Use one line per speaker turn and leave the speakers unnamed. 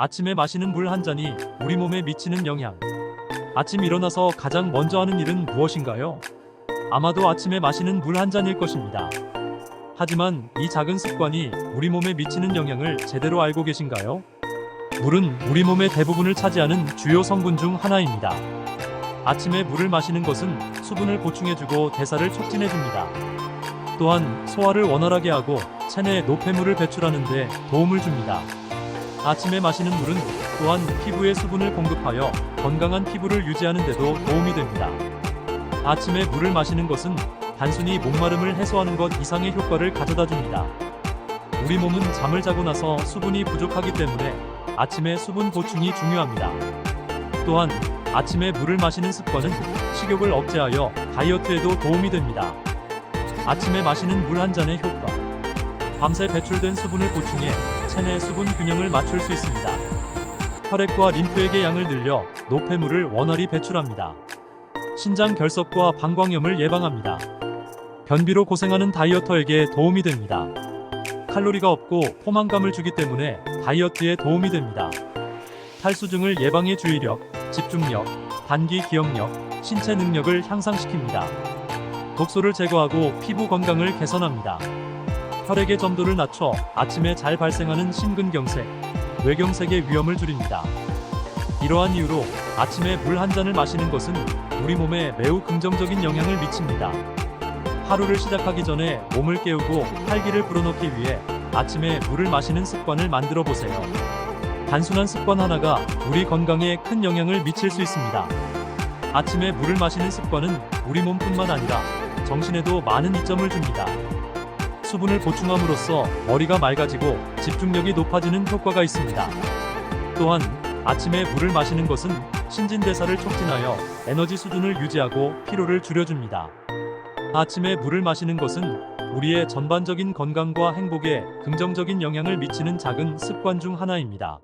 아침에 마시는 물 한 잔이 우리 몸에 미치는 영향. 아침 일어나서 가장 먼저 하는 일은 무엇인가요? 아마도 아침에 마시는 물 한 잔일 것입니다. 하지만 이 작은 습관이 우리 몸에 미치는 영향을 제대로 알고 계신가요? 물은 우리 몸의 대부분을 차지하는 주요 성분 중 하나입니다. 아침에 물을 마시는 것은 수분을 보충해주고 대사를 촉진해줍니다. 또한 소화를 원활하게 하고 체내에 노폐물을 배출하는 데 도움을 줍니다. 아침에 마시는 물은 또한 피부에 수분을 공급하여 건강한 피부를 유지하는 데도 도움이 됩니다. 아침에 물을 마시는 것은 단순히 목마름을 해소하는 것 이상의 효과를 가져다 줍니다. 우리 몸은 잠을 자고 나서 수분이 부족하기 때문에 아침에 수분 보충이 중요합니다. 또한 아침에 물을 마시는 습관은 식욕을 억제하여 다이어트에도 도움이 됩니다. 아침에 마시는 물 한 잔의 효과. 밤새 배출된 수분을 보충해 체내 수분 균형을 맞출 수 있습니다. 혈액과 림프액의 양을 늘려 노폐물을 원활히 배출합니다. 신장 결석과 방광염을 예방합니다. 변비로 고생하는 다이어터에게 도움이 됩니다. 칼로리가 없고 포만감을 주기 때문에 다이어트에 도움이 됩니다. 탈수증을 예방해 주의력, 집중력, 단기 기억력, 신체 능력을 향상시킵니다. 독소를 제거하고 피부 건강을 개선합니다. 혈액의 점도를 낮춰 아침에 잘 발생하는 심근경색, 뇌경색의 위험을 줄입니다. 이러한 이유로 아침에 물 한 잔을 마시는 것은 우리 몸에 매우 긍정적인 영향을 미칩니다. 하루를 시작하기 전에 몸을 깨우고 활기를 불어넣기 위해 아침에 물을 마시는 습관을 만들어 보세요. 단순한 습관 하나가 우리 건강에 큰 영향을 미칠 수 있습니다. 아침에 물을 마시는 습관은 우리 몸뿐만 아니라 정신에도 많은 이점을 줍니다. 수분을 보충함으로써 머리가 맑아지고 집중력이 높아지는 효과가 있습니다. 또한 아침에 물을 마시는 것은 신진대사를 촉진하여 에너지 수준을 유지하고 피로를 줄여줍니다. 아침에 물을 마시는 것은 우리의 전반적인 건강과 행복에 긍정적인 영향을 미치는 작은 습관 중 하나입니다.